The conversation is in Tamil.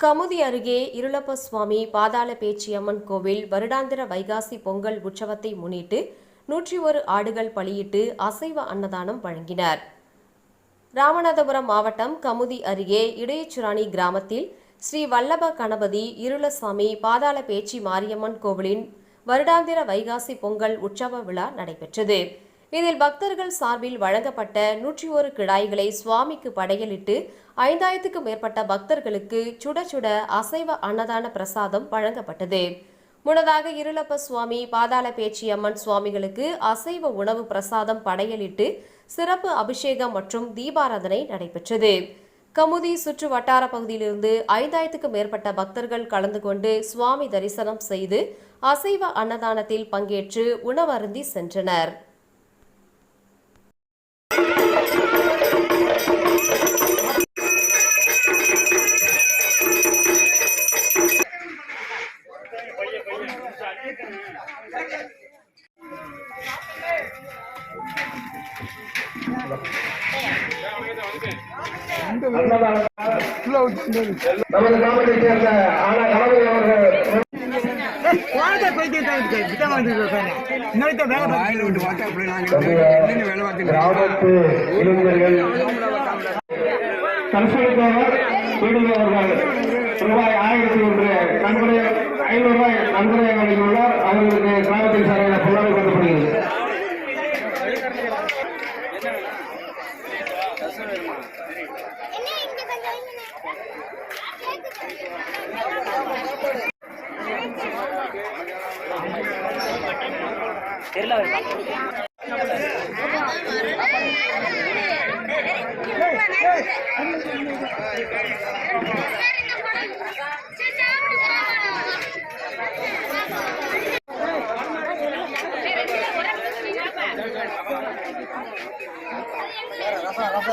கமுதி அருகே இருளப்ப சுவாமி பாதாள பேச்சியம்மன் கோவில் வருடாந்திர வைகாசி பொங்கல் உற்சவத்தை முன்னிட்டு நூற்றி ஒரு ஆடுகள் பலியிட்டு அசைவ அன்னதானம் வழங்கினர். ராமநாதபுரம் மாவட்டம் கமுதி அருகே இடையச்சுராணி கிராமத்தில் ஸ்ரீ வல்லப கணபதி இருளசாமி பாதாள பேச்சி மாரியம்மன் கோவிலின் வருடாந்திர வைகாசி பொங்கல் உற்சவ விழா நடைபெற்றது. இதில் பக்தர்கள் சார்பில் வழங்கப்பட்ட நூற்றி ஒரு கிடாய்களை சுவாமிக்கு படையலிட்டு ஐந்தாயிரத்துக்கும் மேற்பட்ட பக்தர்களுக்கு சுட சுட அசைவ அன்னதான பிரசாதம் வழங்கப்பட்டது. முன்னதாக இருளப்ப சுவாமி பாதாள பேச்சி அம்மன் சுவாமிகளுக்கு அசைவ உணவு பிரசாதம் படையலிட்டு சிறப்பு அபிஷேகம் மற்றும் தீபாராதனை நடைபெற்றது. கமுதி சுற்று வட்டார பகுதியிலிருந்து ஐந்தாயிரத்துக்கும் மேற்பட்ட பக்தர்கள் கலந்து கொண்டு சுவாமி தரிசனம் செய்து அசைவ அன்னதானத்தில் பங்கேற்று உணவருந்தி சென்றனர். நமது கிராமத்தைச் சேர்ந்த ஆனா கணபதி அவர்கள் குழந்தை போயிட்டு வேலை கிராமத்து இளைஞர்கள் ரூபாய் ஆயிரத்தி ஒன்று நன்கொடை ஐநூறு ரூபாய். நன்கொடை அவர்களுக்கு கிராமத்தின் சார்பில் புகழ் கொடுக்கப்படுகிறது தெரியல 过来了过来